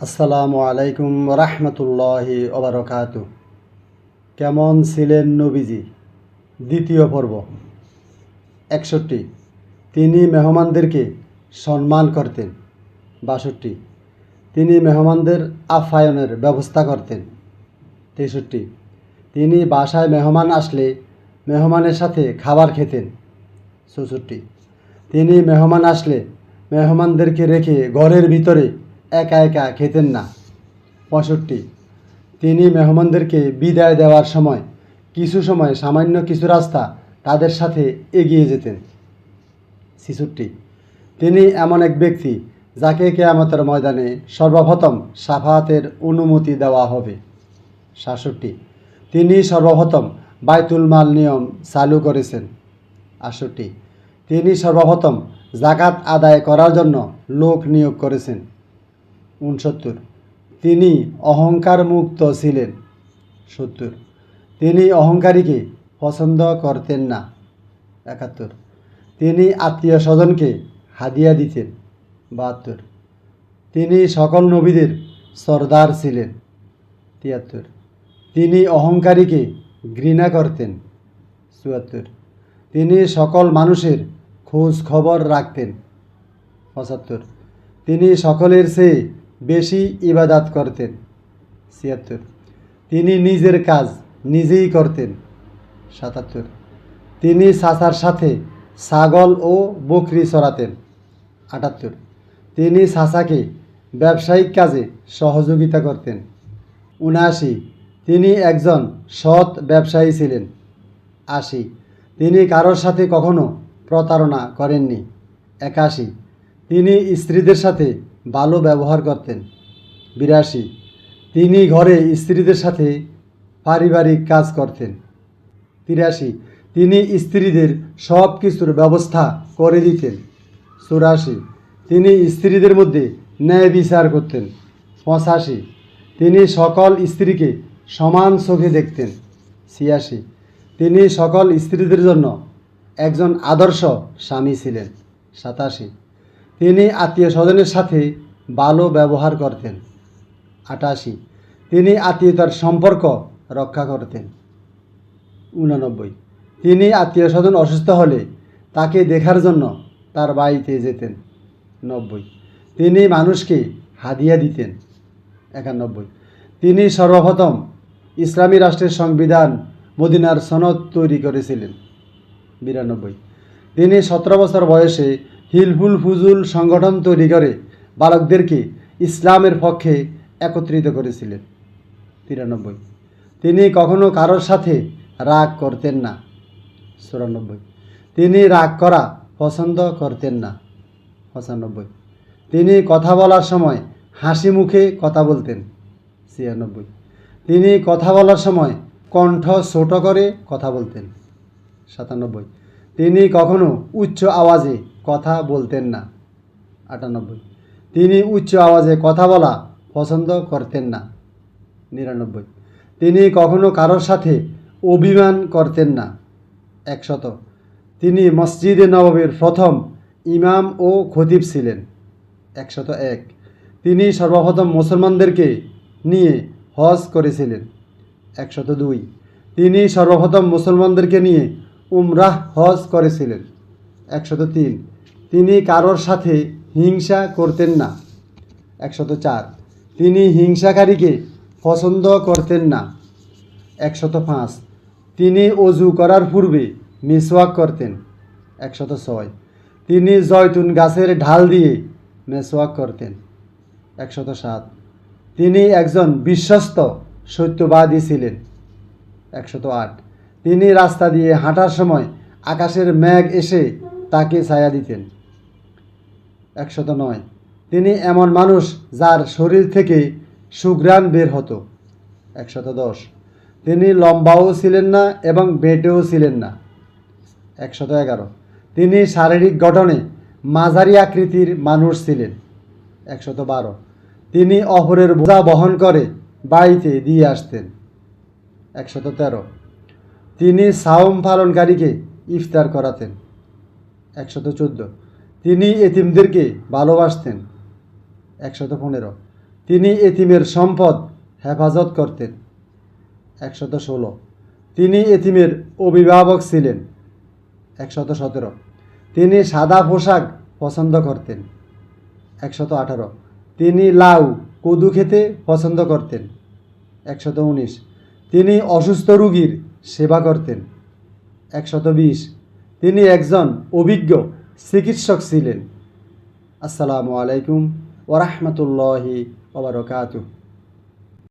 আসসালামু আলাইকুম রহমতুল্লাহি ওবরকাত কেমন ছিলেন নবীজি? দ্বিতীয় পর্ব। একষট্টি। তিনি মেহমানদেরকে সম্মান করতেন। বাষট্টি। তিনি মেহমানদের আপ্যায়নের ব্যবস্থা করতেন। তেষট্টি। তিনি বাসায় মেহমান আসলে মেহমানের সাথে খাবার খেতেন। চৌষট্টি। তিনি মেহমান আসলে মেহমানদেরকে রেখে ঘরের ভিতরে একা একা খেতেন না। পঁয়ষট্টি। তিনি মেহমানদেরকে বিদায় দেওয়ার সময়, কিছু সময় সামান্য কিছু রাস্তা তাদের সাথে এগিয়ে যেতেন। ছেষট্টি। তিনি এমন এক ব্যক্তি যাকে কেয়ামতের ময়দানে সর্বপ্রথম সাফাতের অনুমতি দেওয়া হবে। সাতষট্টি। তিনি সর্বপ্রথম বাইতুল মাল নিয়ম চালু করেছেন। আটষট্টি। তিনি সর্বপ্রথম জাকাত আদায় করার জন্য লোক নিয়োগ করেছেন। উনসত্তর তিনি অহংকার মুক্ত ছিলেন। সত্তর। তিনি অহংকারীকে পছন্দ করতেন না। একাত্তর। তিনি আত্মীয় স্বজনকে হাদিয়া দিতেন। বাহাত্তর। তিনি সকল নবীদের সর্দার ছিলেন। তিয়াত্তর। তিনি অহংকারীকে ঘৃণা করতেন। চুয়াত্তর। তিনি সকল মানুষের খোঁজ খবর রাখতেন। পঁচাত্তর। তিনি সকলের চেয়ে বেশি ইবাদাত করতেন। ছিয়াত্তর। তিনি নিজের কাজ নিজেই করতেন। সাতাত্তর। তিনি চাচার সাথে ছাগল ও বকরি চড়াতেন। আটাত্তর। তিনি চাচাকে ব্যবসায়িক কাজে সহযোগিতা করতেন। উনআশি। তিনি একজন সৎ ব্যবসায়ী ছিলেন। আশি। তিনি কারোর সাথে কখনো প্রতারণা করেননি। একাশি। তিনি স্ত্রীদের সাথে ভালো ব্যবহার করতেন। বিরাশি। তিনি ঘরে স্ত্রীদের সাথে পারিবারিক কাজ করতেন। তিরাশি। তিনি স্ত্রীদের সব কিছুর ব্যবস্থা করে দিতেন। চুরাশি। তিনি স্ত্রীদের মধ্যে ন্যায় বিচার করতেন। পঁচাশি। তিনি সকল স্ত্রীকে সমান চোখে দেখতেন। ছিয়াশি। তিনি সকল স্ত্রীদের জন্য একজন আদর্শ স্বামী ছিলেন। সাতাশি। তিনি আত্মীয় স্বজনের সাথে ভালো ব্যবহার করতেন। আটাশি। তিনি আত্মীয়তার সম্পর্ক রক্ষা করতেন। উনানব্বই। তিনি আত্মীয় স্বজন অসুস্থ হলে তাকে দেখার জন্য তার বাড়িতে যেতেন। নব্বই। তিনি মানুষকে হাদিয়া দিতেন। একানব্বই। তিনি সর্বপ্রথম ইসলামী রাষ্ট্রের সংবিধান মদিনার সনদ তৈরি করেছিলেন। বিরানব্বই। তিনি সতেরো বছর বয়সে হিলফুল ফুজুল সংগঠন তৈরি করে বালকদেরকে ইসলামের পক্ষে একত্রিত করেছিলেন। তিরানব্বই। তিনি কখনো কারোর সাথে রাগ করতেন না। চুরানব্বই। তিনি রাগ করা পছন্দ করতেন না। পঁচানব্বই। তিনি কথা বলার সময় হাসি মুখে কথা বলতেন। ছিয়ানব্বই। তিনি কথা বলার সময় কণ্ঠ ছোট করে কথা বলতেন। সাতানব্বই। তিনি কখনো উচ্চ আওয়াজে কথা বলতেন না। আটানব্বই। তিনি উচ্চ আওয়াজে কথা বলা পছন্দ করতেন না। নিরানব্বই। তিনি কখনো কারোর সাথে অভিমান করতেন না। একশত। তিনি মসজিদে নববীর প্রথম ইমাম ও খতিব ছিলেন। একশত এক। তিনি সর্বপ্রথম মুসলমানদেরকে নিয়ে হজ করেছিলেন। একশত দুই। তিনি সর্বপ্রথম মুসলমানদেরকে নিয়ে উমরাহ হজ করেছিলেন। একশত তিন। তিনি কারোর সাথে হিংসা করতেন না। একশত চার। তিনি হিংসাকারীকে পছন্দ করতেন না। একশত পাঁচ। তিনি অজু করার পূর্বে মিসওয়াক করতেন। একশত ছয়। তিনি জয়তুন গাছের ঢাল দিয়ে মেসওয়াক করতেন। একশত সাত। তিনি একজন বিশ্বস্ত সত্যবাদী ছিলেন। একশত আট। তিনি রাস্তা দিয়ে হাঁটার সময় আকাশের মেঘ এসে তাকে ছায়া দিতেন। একশত নয়, তিনি এমন মানুষ যার শরীর থেকে সুঘ্রাণ বের হতো। একশত দশ, তিনি লম্বাও ছিলেন না এবং বেটেও ছিলেন না। একশত এগারো, তিনি শারীরিক গঠনে মাঝারি আকৃতির মানুষ ছিলেন। একশত বারো, তিনি অপরের বোঝা বহন করে বাড়িতে দিয়ে আসতেন। একশত তেরো তিনি সাওম পালনকারীকে ইফতার করাতেন। একশত চোদ্দ। তিনি এতিমদেরকে ভালোবাসতেন। একশত পনেরো। তিনি এতিমের সম্পদ হেফাজত করতেন। একশত ষোলো। তিনি এতিমের অভিভাবক ছিলেন। একশত সতেরো। তিনি সাদা পোশাক পছন্দ করতেন। একশত আঠারো। তিনি লাউ, কদু খেতে পছন্দ করতেন। একশত উনিশ। তিনি অসুস্থ রুগীর সেবা করতেন। একশত বিশ। তিনি একজন অভিজ্ঞ চিকিৎসক ছিলেন। আসসালামু আলাইকুম ওরহমতুল্লাহি ওবরকাতুহ